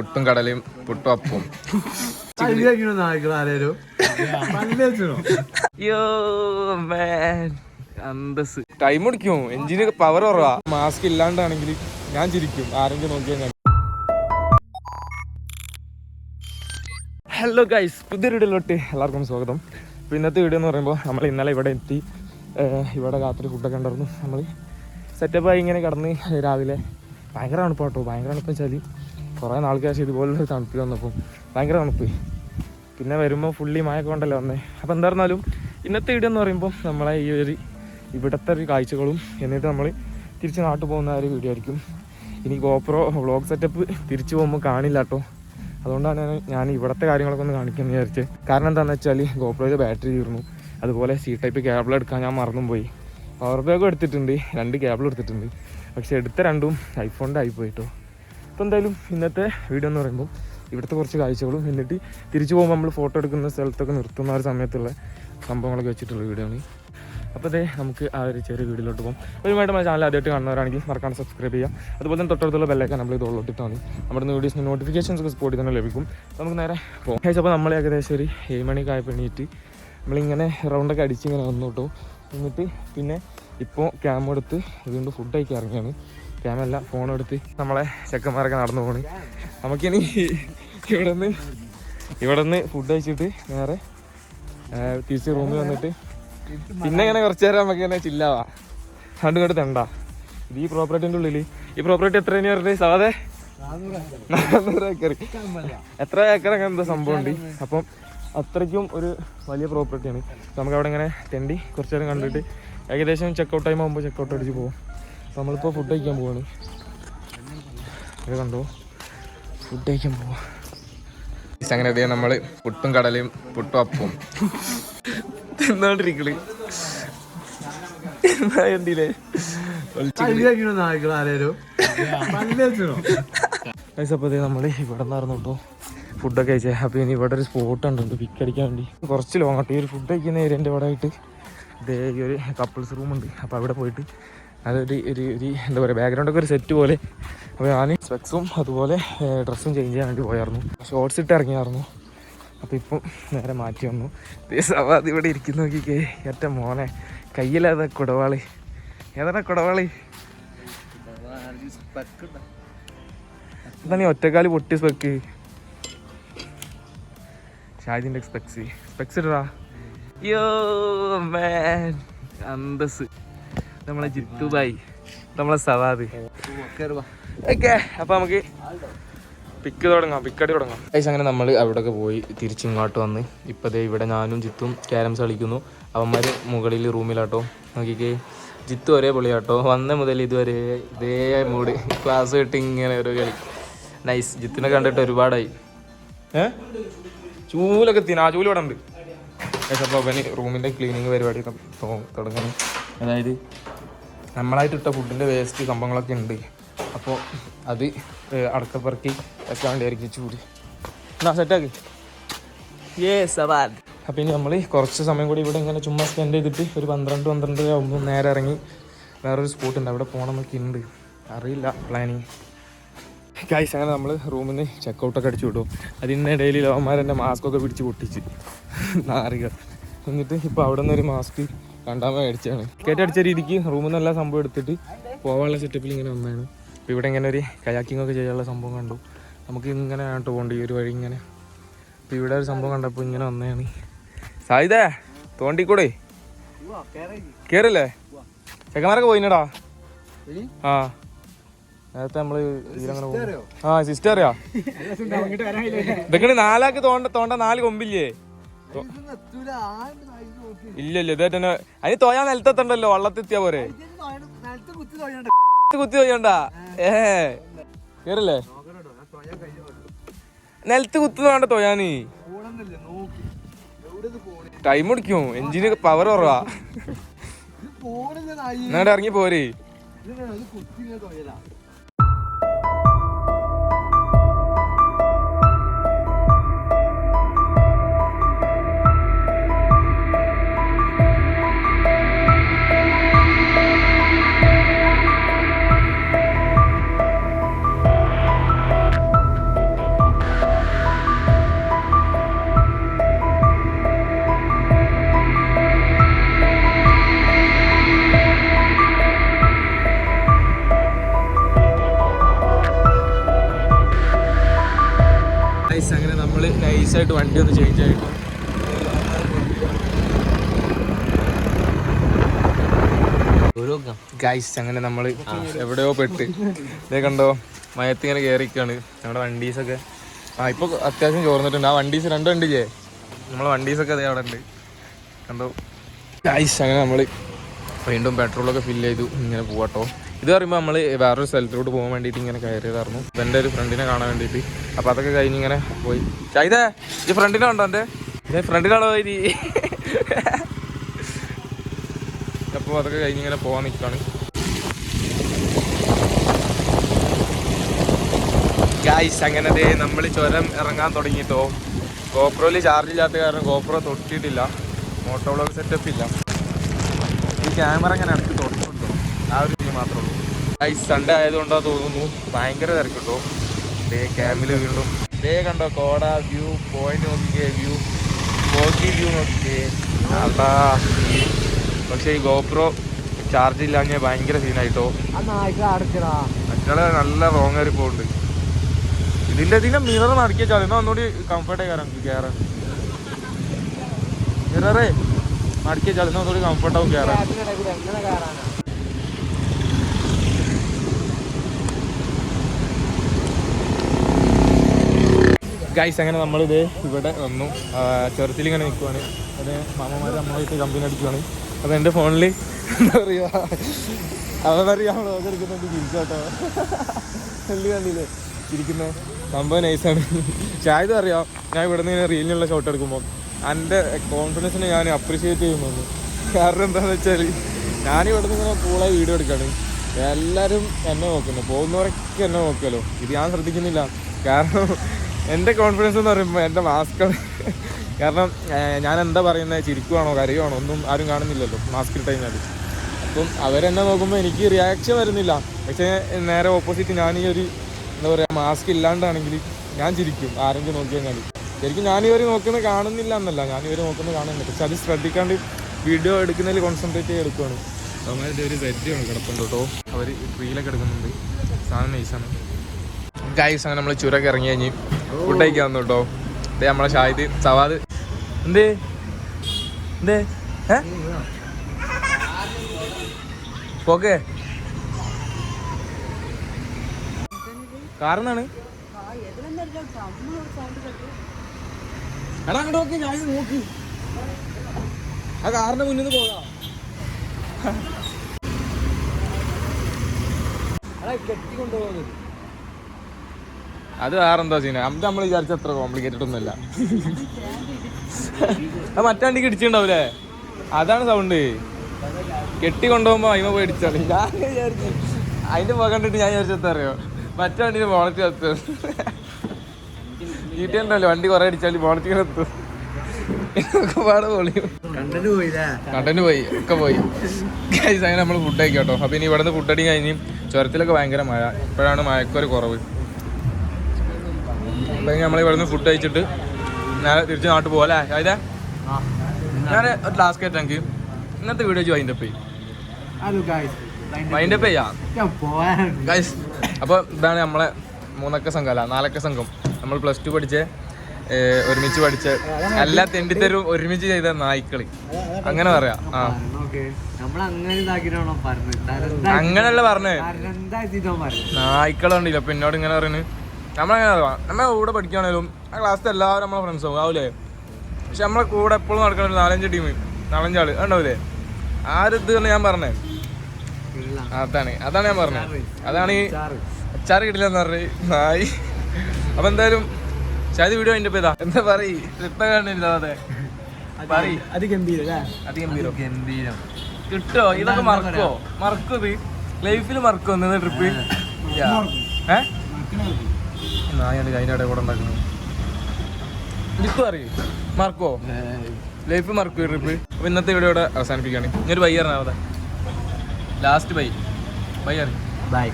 പുട്ടും കടലയും പുട്ടും അപ്പവും. അന്തസ് ടൈം ഒടിക്കും എഞ്ചിന് പവർ കുറവാ. മാസ്ക് ഇല്ലാണ്ടാണെങ്കിൽ ഞാൻ ചിരിക്കും. ആരെങ്കിലും നോക്കിയാൽ ഞാൻ. ഹലോ ഗൈസ് പുതിയൊരു വീഡിയോയിലോട്ട് എല്ലാവർക്കും സ്വാഗതം. അപ്പോൾ ഇന്നത്തെ വീഡിയോ എന്ന് പറയുമ്പോൾ നമ്മൾ ഇന്നലെ ഇവിടെ എത്തി. ഇവിടെ രാത്രി ഫുഡൊക്കെ ഉണ്ടായിരുന്നു. നമ്മൾ സെറ്റപ്പായി ഇങ്ങനെ കിടന്ന് രാവിലെ ഭയങ്കര തണുപ്പാട്ടോ. ഭയങ്കര തണുപ്പെന്ന് വെച്ചാൽ കുറേ നാൾക്ക് ശേഷം ഇതുപോലൊരു തണുപ്പിൽ വന്നപ്പോൾ ഭയങ്കര തണുപ്പ്. പിന്നെ വരുമ്പോൾ ഫുള്ളി മഴയൊക്കെ കൊണ്ടല്ലേ വന്നേ. അപ്പോൾ എന്തായിരുന്നാലും ഇന്നത്തെ വീഡിയോ എന്ന് പറയുമ്പോൾ നമ്മളെ ഈ ഒരു ഇവിടുത്തെ ഒരു കാഴ്ചകളും എന്നിട്ട് നമ്മൾ തിരിച്ച് നാട്ടിൽ പോകുന്ന ഒരു വീഡിയോ ആയിരിക്കും. ഇനി ഗോപ്രോ വ്ളോഗ് സെറ്റപ്പ് തിരിച്ചു പോകുമ്പോൾ കാണില്ല കേട്ടോ. അതുകൊണ്ടാണ് ഞാൻ- ഇവിടുത്തെ കാര്യങ്ങളൊക്കെ ഒന്ന് കാണിക്കാമെന്ന് വിചാരിച്ചത് കാരണം എന്താണെന്ന് വെച്ചാൽ ഗോപ്രോയുടെ ബാറ്ററി തീർന്നു. അതുപോലെ സി ടൈപ്പ് കേബിൾ എടുക്കാൻ ഞാൻ മറന്നും പോയി. പവർ ബാഗും എടുത്തിട്ടുണ്ട്. രണ്ട് കേബിൾ എടുത്തിട്ടുണ്ട്. പക്ഷെ എടുത്ത രണ്ടും ഐഫോണിന്റെ ആയി പോയിട്ടോ അപ്പോൾ എന്തായാലും ഇന്നത്തെ വീഡിയോ എന്ന് പറയുമ്പോൾ ഇവിടുത്തെ കുറച്ച് കാഴ്ചകളും എന്നിട്ട് തിരിച്ചു പോകുമ്പോൾ നമ്മൾ ഫോട്ടോ എടുക്കുന്ന സ്ഥലത്തൊക്കെ നിർത്തുന്ന ഒരു സമയത്തുള്ള സംഭവങ്ങളൊക്കെ വെച്ചിട്ടുള്ള വീഡിയോ ആണ്. അപ്പോൾ അതേ നമുക്ക് ആ ഒരു ചെറിയ വീഡിയോയിലോട്ട് പോകും ഒരുമായിട്ട് നമ്മുടെ ചാനൽ ആദ്യമായിട്ട് കാണുന്നവരാണെങ്കിൽ മറക്കാൻ സബ്സ്ക്രൈബ് ചെയ്യാം അതുപോലെ തന്നെ തൊട്ടടുത്തുള്ള ബെല്ലൊക്കെ നമ്മൾ ഇത് ഉള്ളോട്ടിട്ടാണ് നമ്മുടെ വീഡിയോസിന് നോട്ടിഫിക്കേഷൻസ് ഒക്കെ സ്പോട്ടിൽ തന്നെ ലഭിക്കും. നമുക്ക് നേരെ പോകും അപ്പോൾ നമ്മൾ ഏകദേശം ഒരു ഏഴ് മണിക്ക് ആയപ്പോൾ എണീറ്റ് നമ്മളിങ്ങനെ റൗണ്ടൊക്കെ അടിച്ച് ഇങ്ങനെ വന്നു കേട്ടോ. എന്നിട്ട് പിന്നെ ഇപ്പോൾ ക്യാമറ എടുത്ത് വീണ്ടും ഫുഡ് കഴിക്കാൻ ഇറങ്ങിയാണ് ക്യാമല്ല ഫോൺ എടുത്ത് നമ്മളെ ചെക്കന്മാരൊക്കെ നടന്നു പോണ്. നമുക്കിനി ഇവിടെ നിന്ന് ഇവിടെ നിന്ന് ഫുഡ് കഴിച്ചിട്ട് നേരെ തിരിച്ച് റൂമിൽ വന്നിട്ട് പിന്നെ ഇങ്ങനെ കുറച്ച് നേരം നമുക്ക് ഇങ്ങനെ ചില്ലാവാ കണ്ടു കണ്ടു തണ്ട. ഇത് ഈ പ്രോപ്പർട്ടിന്റെ ഉള്ളിൽ ഈ പ്രോപ്പർട്ടി എത്ര തന്നെയാ പറഞ്ഞത്? സാധേ നാനൂറ് ഏക്കർ എത്ര ഏക്കർ അങ്ങനെ എന്താ സംഭവം ഉണ്ട്. അപ്പം അത്രയ്ക്കും ഒരു വലിയ പ്രോപ്പർട്ടിയാണ് നമുക്ക് അവിടെ ഇങ്ങനെ തെണ്ടി കുറച്ച് നേരം കണ്ടിട്ട് ഏകദേശം ചെക്കൗട്ട് ടൈം ആകുമ്പോൾ ചെക്കൗട്ട് അടിച്ച് പോകും നമ്മളിപ്പോൾ ഫുഡ് കഴിക്കാൻ പോവാണ്. അത് കണ്ടോ? ഫുഡ് കഴിക്കാൻ പോവാ. അങ്ങനെ നമ്മൾ പുട്ടും കടലയും പുട്ടും അപ്പവും. തിന്നോണ്ടിരിക്കണ്. കണ്ടില്ലേ അപ്പോൾ നമ്മൾ ഇവിടെ നിന്നായിരുന്നു കേട്ടോ ഫുഡൊക്കെ കഴിച്ചേ. അപ്പോൾ ഇനി ഇവിടെ ഒരു സ്പോട്ട് ഉണ്ട് പിക്ക് അടിക്കാൻ വേണ്ടി. കുറച്ച് ലോങ് ആട്ടോ. ഈ ഒരു ഫുഡ് കഴിക്കുന്ന ഏരിയന്റെ ഇവിടെ ആയിട്ട് ഇതേ ഈ ഒരു കപ്പിൾസ് റൂം ഉണ്ട്. അപ്പോൾ അവിടെ പോയിട്ട് അതൊരു ഒരു ഒരു എന്താ പറയുക ബാക്ക്ഗ്രൗണ്ടൊക്കെ ഒരു സെറ്റ് പോലെ. അപ്പോൾ ഞാൻ സ്പെക്സും അതുപോലെ ഡ്രസ്സും ചേഞ്ച് ചെയ്യാൻ വേണ്ടി പോയായിരുന്നു. ഷോർട്സ് ഇട്ട് ഇറങ്ങിയായിരുന്നു. അപ്പോൾ ഇപ്പം നേരെ മാറ്റി വന്നു. സവാദ് ഇവിടെ ഇരിക്കുന്ന. നോക്കിക്കേ ഏറ്റ മോനെ. കയ്യിലേതാ കുടവാളി? ഏതാ കുടവാളി? എന്താണ് ഈ ഒറ്റക്കാൽ പൊട്ടി സ്പെക്ക് ഷാജിന്റെ സ്പെക്സ് സ്പെക്സ് ഇടാ യോ മാൻ അന്തസ് നമ്മളെ ജിത്തുബായി നമ്മളെ സവാദ് ഓക്കെ അപ്പൊ നമുക്ക് പിക്ക് തുടങ്ങാം പിക്കടി തുടങ്ങാം. ഏകദേശം അങ്ങനെ നമ്മൾ അവിടെയൊക്കെ പോയി തിരിച്ചിങ്ങോട്ട് വന്ന്. ഇപ്പതേ ഇവിടെ ഞാനും ജിത്തും ക്യാരംസ് കളിക്കുന്നു. അവന്മാര് മുകളിൽ റൂമിലാട്ടോ. നോക്കിക്കേ ജിത്തു ഒരേ പൊളിയാട്ടോ. വന്ന മുതൽ ഇതുവരെ ഇതേ മൂടി ക്ലാസ് കിട്ടി ഇങ്ങനെ ഓരോ കളി. നൈസ് ജിത്തിനെ കണ്ടിട്ട് ഒരുപാടായി. ഏ? ചൂലൊക്കെ തിന്നാ ചൂൽ ഇവിടെ ഉണ്ട് അപ്പോൾ അവന് റൂമിന്റെ ക്ലീനിങ് പരിപാടി തുടങ്ങണം അതായത് നമ്മളായിട്ട് ഇട്ട ഫുഡിന്റെ വേസ്റ്റ് സംഭവങ്ങളൊക്കെ ഉണ്ട്. അപ്പോൾ അത് അടക്കപ്പറക്കി വെക്കാൻ വേണ്ടിയായിരിക്കും ചൂട്. എന്നാ സെറ്റാക്കി ഏ സവാദ് അപ്പോൾ ഇനി നമ്മൾ കുറച്ച് സമയം കൂടി ഇവിടെ ഇങ്ങനെ ചുമ്മാ സ്പെൻഡ് ചെയ്തിട്ട് ഒരു പന്ത്രണ്ട് പന്ത്രണ്ട് ആകുമ്പോൾ നേരെ ഇറങ്ങി വേറൊരു സ്പോട്ട് ഉണ്ട്. അവിടെ പോകണം എന്നൊക്കെ ഉണ്ട്. അറിയില്ല പ്ലാനിങ് ഗൈസ് അങ്ങനെ നമ്മൾ റൂമിൽ നിന്ന് ചെക്കൗട്ടൊക്കെ അടിച്ചു വിട്ടു. അതിനിടയിൽ മാസ്ക് മാസ്കൊക്കെ പിടിച്ച് പൊട്ടിച്ച് നാറികൾ എന്നിട്ട് ഇപ്പോൾ അവിടെ നിന്ന് ഒരു മാസ്ക് രണ്ടാമത് മേടിച്ചാണ് കേട്ടടിച്ച രീതിക്ക് റൂമിൽ നിന്ന് എല്ലാ സംഭവം എടുത്തിട്ട് പോകാനുള്ള സെറ്റപ്പിൽ ഇങ്ങനെ വന്നതാണ്. അപ്പോൾ ഇവിടെ ഇങ്ങനെ ഒരു കയാക്കിംഗ് ഒക്കെ ചെയ്യാനുള്ള സംഭവം കണ്ടു. നമുക്ക് ഇങ്ങനെ ആയിട്ട് പോകണ്ട ഈ ഒരു വഴി ഇങ്ങനെ. അപ്പോൾ ഇവിടെ ഒരു സംഭവം കണ്ടപ്പോൾ ഇങ്ങനെ വന്നതാണ്. സായിതേ തോണ്ടിക്കൂടെ? കയറല്ലേ ചെക്കന്മാരൊക്കെ പോയിനടാ? ആ. നേരത്തെ നമ്മൾ ഇതിലങ്ങനെ. ആ സിസ്റ്റർ അറിയാ? ഇതൊക്കെ നാലാക്ക് തോണ്ട തോണ്ട നാല് കൊമ്പില്ലേ? തോ- ഇല്ല ഇല്ല ഇതേ തന്നെ. അതിന് തോയാ നിലത്തെത്തണ്ടല്ലോ വള്ളത്തെത്തിയാ പോരെ. കുത്തി തോയണ്ട. ഏ. കേറില്ലേ? നിലത്ത് കുത്തുന്ന വേണ്ട തോയാന്. ടൈം പിടിക്കും. എഞ്ചിന് പവർ കുറവാ. എന്നിട്ട് ഇറങ്ങി പോരെ. വണ്ടി ഒന്ന് ചേഞ്ച് ആയിട്ട് ഗൈസ് അങ്ങനെ നമ്മൾ എവിടെയോ പെട്ട്. ഇതേ കണ്ടോ? മയത്ത് ഇങ്ങനെ കയറിക്കാണ് നമ്മുടെ വണ്ടീസൊക്കെ. ആ ഇപ്പൊ അത്യാവശ്യം ചോർന്നിട്ടുണ്ട്. ആ വണ്ടീസ് രണ്ടു വണ്ടി ചെയ്യേ നമ്മളെ വണ്ടീസൊക്കെ അതേ അവിടെ ഉണ്ട്. കണ്ടോ? ഗൈസ് അങ്ങനെ നമ്മൾ വീണ്ടും പെട്രോളൊക്കെ ഫില്ല് ചെയ്തു. ഇങ്ങനെ പോവാട്ടോ. ഇത് പറയുമ്പോൾ നമ്മൾ വേറൊരു സ്ഥലത്തോട്ട് പോകാൻ വേണ്ടിയിട്ട് ഇങ്ങനെ കയറിയതായിരുന്നു. എന്റെ ഒരു ഫ്രണ്ടിനെ കാണാൻ വേണ്ടിയിട്ട്. അപ്പോൾ അതൊക്കെ കഴിഞ്ഞ് ഇങ്ങനെ പോയി. ചൈതേ ഈ ഫ്രണ്ടിനെ ഉണ്ടോ എന്റെ? ഇതേ ഫ്രണ്ടിനാണോ പോയി അപ്പോൾ അതൊക്കെ കഴിഞ്ഞ് ഇങ്ങനെ പോകാൻ നിൽക്കുകയാണ് ഗായ്സ് അങ്ങനെ ദേ നമ്മൾ ചുരം ഇറങ്ങാൻ തുടങ്ങിയിട്ടോ ഗോപ്രോയിൽ ചാർജ് ഇല്ലാത്ത കാരണം ഗോപ്രോ തൊട്ടിയിട്ടില്ല മോട്ടോ വ്ളോഗ് സെറ്റപ്പ് ഇല്ല. ഈ ക്യാമറ ഇങ്ങനെ അടുത്ത് തൊട്ടുണ്ടോ ആ ഒരു രീതി മാത്രമേ ഉള്ളൂ. ഐ സൺഡേ ആയതുകൊണ്ടാ തോന്നുന്നു. ഭയങ്കര തിരക്കുണ്ടോ ഡേ ക്യാമിൽ വീണ്ടും. ഡേ കണ്ടോ കോട വ്യൂ പോയിന്റ് നോക്കിയ വ്യൂ ഫോർട്ടി വ്യൂ നോക്കിയേ അതാ പക്ഷേ ഈ ഗോപ്രോ ചാർജ് ഇല്ലാഞ്ഞ ഭയങ്കര സീനായിട്ടോ മറ്റേ നല്ല റോങ് ആയി പോകുന്നുണ്ട് ഇതിന്റെ ഇതിന്റെ മിറർ നടക്കിയ എന്നാ ഒന്നുകൂടി കംഫർട്ടായി കയറാൻ കയറാൻ മിററേ നടക്കിയ ചാൽ എന്നാ ഒന്നുകൂടി കംഫർട്ടാവും കയറാൻ ഗൈസ് അങ്ങനെ നമ്മളിത് ഇവിടെ വന്നു. ചെറുത്തിൽ ഇങ്ങനെ നിൽക്കുവാണ് അത് മാമമാര് നമ്മളായിട്ട് കമ്പനി അടിക്കുവാണ്. അപ്പോൾ എന്റെ ഫോണിൽ എന്താ പറയുക അവൻ പറയാ വ്ളോഗ് എടുക്കുന്നുണ്ട് ചിരിച്ചോട്ടോ എല്ലാം കണ്ടില്ലേ? ചിരിക്കുന്ന സംഭവം നൈസാണ് ഷായത് അറിയാം? ഞാൻ ഇവിടെ നിന്ന് റീലിനുള്ള ഷോട്ട് എടുക്കുമ്പോൾ എന്റെ കോൺഫിഡൻസിനെ ഞാൻ അപ്രീഷിയേറ്റ് ചെയ്യുന്നുണ്ട് കാരണം എന്താണെന്ന് വെച്ചാൽ ഞാനിവിടെ നിന്ന് ഇങ്ങനെ കൂളായി വീഡിയോ എടുക്കുകയാണ് എല്ലാവരും എന്നെ നോക്കുന്നു. പോകുന്നവരൊക്കെ എന്നെ നോക്കുമല്ലോ ഇത് ഞാൻ ശ്രദ്ധിക്കുന്നില്ല. കാരണം എന്റെ കോൺഫിഡൻസ് എന്ന് പറയുമ്പോൾ എന്റെ മാസ്ക് കാരണം ഞാൻ എന്താ പറയുന്നത് ചിരിക്കുവാണോ? കരയുവാണോ? ഒന്നും ആരും കാണുന്നില്ലല്ലോ. മാസ്ക് ഇട്ട് കഴിഞ്ഞാൽ അപ്പം അവരെന്നെ നോക്കുമ്പോൾ എനിക്ക് റിയാക്ഷൻ വരുന്നില്ല. പക്ഷേ നേരെ ഓപ്പോസിറ്റ് ഞാൻ ഈ ഒരു എന്താ പറയുക മാസ്ക് ഇല്ലാണ്ടാണെങ്കിൽ ഞാൻ ചിരിക്കും. ആരെങ്കിലും നോക്കി കഴിഞ്ഞാൽ ശരിക്കും ഞാൻ ഇവർ നോക്കുന്നത് കാണുന്നില്ല എന്നല്ല. ഞാൻ ഇവർ നോക്കുന്നത് കാണുന്നില്ല. പക്ഷെ അത് ശ്രദ്ധിക്കാണ്ട് വീഡിയോ എടുക്കുന്നതിൽ കോൺസെൻട്രേറ്റ് ചെയ്ത് എടുക്കുവാണ്. അവന്മാരുടെ ഒരു സെറ്റാണ് കിടപ്പുണ്ട് കേട്ടോ. അവർ ട്രീലൊക്കെ എടുക്കുന്നുണ്ട്. സാധനം നൈസാണ് ഗൈസ് അങ്ങനെ നമ്മൾ ചുരൊക്കെ ഇറങ്ങി കഴിഞ്ഞ് ഫുഡ് കഴിക്കാൻ വന്നു കേട്ടോ. ദേ നമ്മളെ ഷാഹിദ് സവാദ്. എന്തേ? എന്തേ? ഏ? കാരണമാണ് കാരണാണ് എടാ അങ്ങോട്ട് നോക്കി ഞാൻ നോക്കി. ആ കാറിന്റെ മുന്നിൽ നിന്ന് പോകാം അത് വേറെന്താ സീന? അമ്മ നമ്മൾ വിചാരിച്ച അത്ര കോംപ്ലിക്കേറ്റഡ് ഒന്നുമല്ല അത് മറ്റേ വണ്ടിക്ക് അതാണ് സൗണ്ട് കെട്ടി കൊണ്ടുപോകുമ്പോ അയിമ പോയി ഇടിച്ചാണ് ഞാൻ വിചാരിച്ചു അതിന്റെ പുക കണ്ടിട്ട് ഞാൻ വിചാരിച്ചത് അറിയോ? വളർത്തി വണ്ടിന് ഉണ്ടല്ലോ വണ്ടി കുറെ അടിച്ചാൽ ബോണറ്റിങ്ങനെ എത്തും ഒക്കെ പാടെ പൊളിയും കണ്ടന്റ് പോയി ഒക്കെ പോയി. Guys, അങ്ങനെ നമ്മൾ ഫുഡ് കഴിക്കാം കേട്ടോ അപ്പൊ ഇനി ഇവിടെ നിന്ന് ഫുഡ് അടി കഴിഞ്ഞ് ചുരത്തിലൊക്കെ ഭയങ്കര മഴ. ഇപ്പോഴാണ് മഴക്കൊരു കുറവ്. അപ്പൊ നമ്മൾ ഇവിടെ നിന്ന് ഫുഡ് കഴിച്ചിട്ട് നേരെ തിരിച്ചു നാട്ടിൽ പോകാം അല്ലേ? അതെ ഞാൻ ഒരു ലാസ്റ്റ് ആയിട്ട് എനിക്ക് ഇന്നത്തെ video wind up wind up ചെയ്യാം. ഗൈസ് അപ്പോൾ ഇതാണ് നമ്മളെ മൂന്നക്ക സംഘം അല്ല നാലക്ക സംഘം. നമ്മൾ പ്ലസ് ടു പഠിച്ച ഒരുമിച്ച് പഠിച്ച. എല്ലാ തെണ്ടിത്തരും ഒരുമിച്ച് ചെയ്ത നായ്ക്കളി. അങ്ങനെ പറയാം. ആ. അങ്ങനെയല്ല അങ്ങനല്ല പറഞ്ഞേ നായ്ക്കളുണ്ടല്ലോ അപ്പൊ എന്നോട് ഇങ്ങനെ പറയുന്നത് നമ്മളങ്ങനെ അറിയാം നമ്മൾ കൂടെ പഠിക്കുകയാണെങ്കിലും ആ ക്ലാസ്സിൽ എല്ലാവരും നമ്മളെ ഫ്രണ്ട്സ് ആവും. ആവൂലേ? പക്ഷെ നമ്മളെ കൂടെ എപ്പോഴും നടക്കണ ഒരു നാലഞ്ച് ടീം നാലഞ്ചാൾ. ഉണ്ടാവൂലേ ആ ഒരു ഇത് തന്നെ ഞാൻ പറഞ്ഞേ. അതാണ്. അതാണ് ഞാൻ പറഞ്ഞത് അതാണ് ഈ അച്ചാറ് കിട്ടില്ലെന്ന് പറഞ്ഞു നായി അപ്പൊ എന്തായാലും ശാതി വീഡിയോ അതിന്റെ പേതാ എന്താ പറയ്? ട്രിപ്പ് കണ്ടിരുന്നാതെ പറയ്. അത് ഗംഭീരം കിട്ടോ? ഇതൊക്കെ മറക്കോ? മറക്കോ ഇത്? ലൈഫിൽ മറക്കോ ഇന്നത്തെ ട്രിപ്പ് ഏ. നായാണ് അതിന്റെ കൂടെ ഉണ്ടാക്കുന്നത്. ലിപ്പ് അറിയും മറക്കോ? ലൈഫ് മറക്കോ ട്രിപ്പ് അപ്പൊ ഇന്നത്തെ വീഡിയോ ഇവിടെ അവസാനിപ്പിക്കുകയാണ്. ഇനി ഒരു ബൈ ആറിനാവതെ ലാസ്റ്റ് ബൈ. ബൈ അറിയും ബൈ.